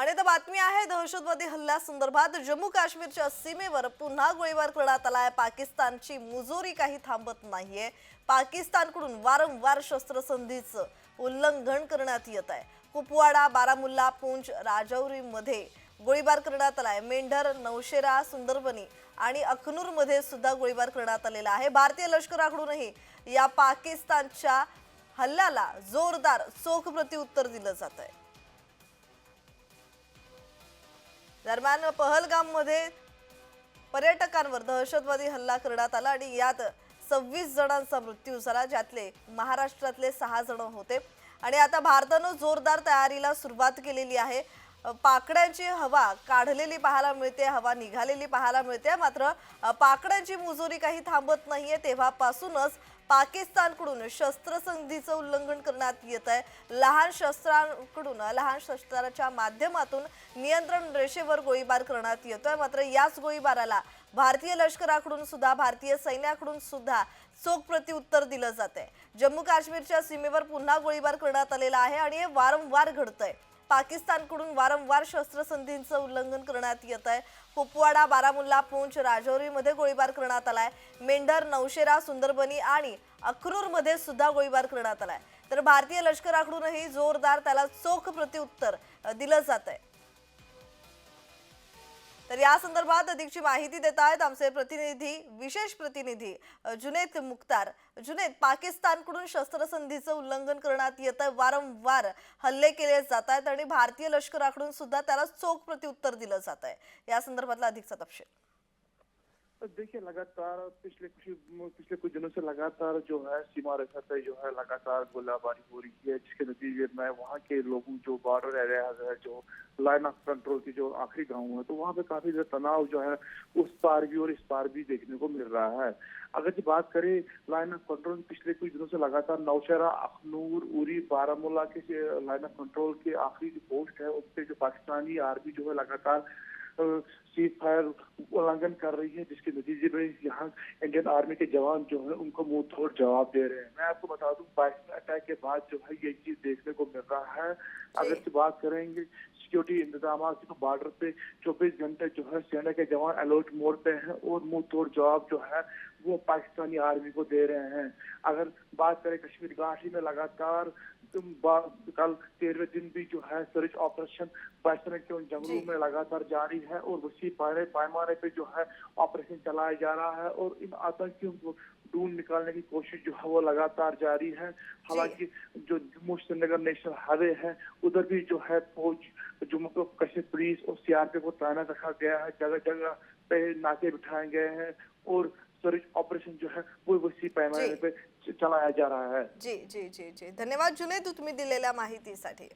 आणि आता बातमी आहे दहशतवादी हल्ल्यासंदर्भात जम्मू काश्मीरच्या सीमेवर पुन्हा गोळीबार करण्यात आला आहे. पाकिस्तानची मुजोरी काही थांबत नाहीये. पाकिस्तानकडून वारंवार शस्त्रसंधीचं उल्लंघन करण्यात येत आहे. कुपवाडा बारामुल्ला पुंछ राजौरीमध्ये गोळीबार करण्यात आला आहे. मेंढर नौशेरा सुंदरबनी आणि अखनूरमध्ये सुद्धा गोळीबार करण्यात आलेला आहे. भारतीय लष्कराकडूनही या पाकिस्तानच्या हल्ल्याला जोरदार चोख प्रत्युत्तर दिलं जात आहे दरम्यान पहलगाममध्ये पर्यटकांवर दहशतवादी हल्ला करण्यात आला आणि यात सव्वीस जणांचा मृत्यू झाला ज्यातले महाराष्ट्रातले सहा जण होते. आणि आता भारतानं जोरदार तयारीला सुरुवात केलेली आहे. पाकड्यांची हवा काढलेली पाहायला मिळते हवा निघालेली पाहायला मिळते. मात्र पाकड्यांची मुजोरी काही थांबत नाहीये. तेव्हापासूनच पाकिस्तानकडून शस्त्रसंधीचं उल्लंघन करण्यात येत आहे. लहान शस्त्रांकडून लहान शस्त्राच्या माध्यमातून नियंत्रण रेषेवर गोळीबार करण्यात येतोय. मात्र याच गोळीबाराला भारतीय लष्कराकडून सुद्धा भारतीय सैन्याकडून सुद्धा चोख प्रत्युत्तर दिलं जात आहे जम्मू काश्मीरच्या सीमेवर पुन्हा गोळीबार करण्यात आलेला आहे आणि हे वारंवार घडतंय. पाकिस्तानकडून वारंवार शस्त्रसंधींचं उल्लंघन करण्यात येत आहे. कुपवाडा बारामुल्ला पूंछ राजौरीमध्ये गोळीबार करण्यात आलाय. मेंढर नौशेरा सुंदरबनी आणि अक्रूरमध्ये सुद्धा गोळीबार करण्यात आलाय. तर भारतीय लष्कराकडूनही जोरदार त्याला चोख प्रत्युत्तर दिलं जात आहे तर या संदर्भात अधिकची माहिती देत आहेत आमचे प्रतिनिधी विशेष प्रतिनिधी जुनेद मुक्तार जुनेद पाकिस्तानकडून शस्त्रसंधीचं उल्लंघन करण्यात येत आहे वारंवार हल्ले केले जात आहेत आणि भारतीय लष्कराकडून सुद्धा त्याला चोख प्रत्युत्तर दिलं जात आहे या संदर्भातला अधिकचा तपशील. دیکھیے، لگاتار پچھلے کچھ پچھلے کچھ دنوں سے لگاتار جو ہے، سیما ریسا پہ جو ہے، لگاتار گولہ باری ہو رہی ہے، جس کے نتیجے میں وہاں کے لوگوں جو بارڈر ایریا ہے، جو لائن آف کنٹرول کے جو آخری گاؤں ہے تو وہاں پہ کافی زیادہ تناؤ جو ہے، اس پار بھی اور اس پار بھی دیکھنے کو مل رہا ہے۔ اگر جب بات کریں، لائن آف کنٹرول پچھلے کچھ دنوں سے لگاتار نوشہرہ، اخنور، اوری بارہ کے لائن آف کنٹرول کے آخری جو پوسٹ ہے، اس پہ جو پاکستانی آرمی جو ہے، لگاتار سیز فائر النگھن کر رہی ہے جس کے نتیجے میں یہاں انڈین آرمی کے جوان جو ہیں ان کو منہ توڑ جواب دے رہے ہیں۔ میں آپ کو بتا دوں بائیس اٹیک کے بعد جو ہے یہ چیز دیکھنے کو مل رہا ہے۔ جی۔ اگر سے بات کریں گے سیکیورٹی انتظامات تو بارڈر پہ چوبیس گھنٹے جو ہے سینا کے جوان الرٹ موڈ پہ ہیں اور منہ توڑ جواب جو ہے وہ پاکستانی آرمی کو دے رہے ہیں۔ اگر بات کریں کشمیر گاٹھی میں لگاتار کل تیرہویں دن بھی جو ہے سرچ آپریشن پاکستان کے ان جنگلوں جی۔ میں لگاتار جاری ہے اور وسیع پیمانے پہ جو ہے آپریشن چلایا جا رہا ہے اور ان آتنکیوں کو ڈھونڈ نکالنے کی کوشش جو ہے وہ لگاتار جاری ہے۔ جی۔ حالانکہ جو جموں سری نگر نیشنل ہائی وے ہے ادھر بھی جو ہے فوج جموں کشمیر پولیس اور سی آر پی کو تعینات رکھا گیا ہے۔ جگہ جگہ پہ ناکے بٹھائے گئے ہیں اور सर्च ऑपरेशन जो है वो वसी पैमाने। पे चलाया जा रहा है। जी जी जी जी। धन्यवाद जुनेद तुम्ही दिलेल्या माहितीसाठी.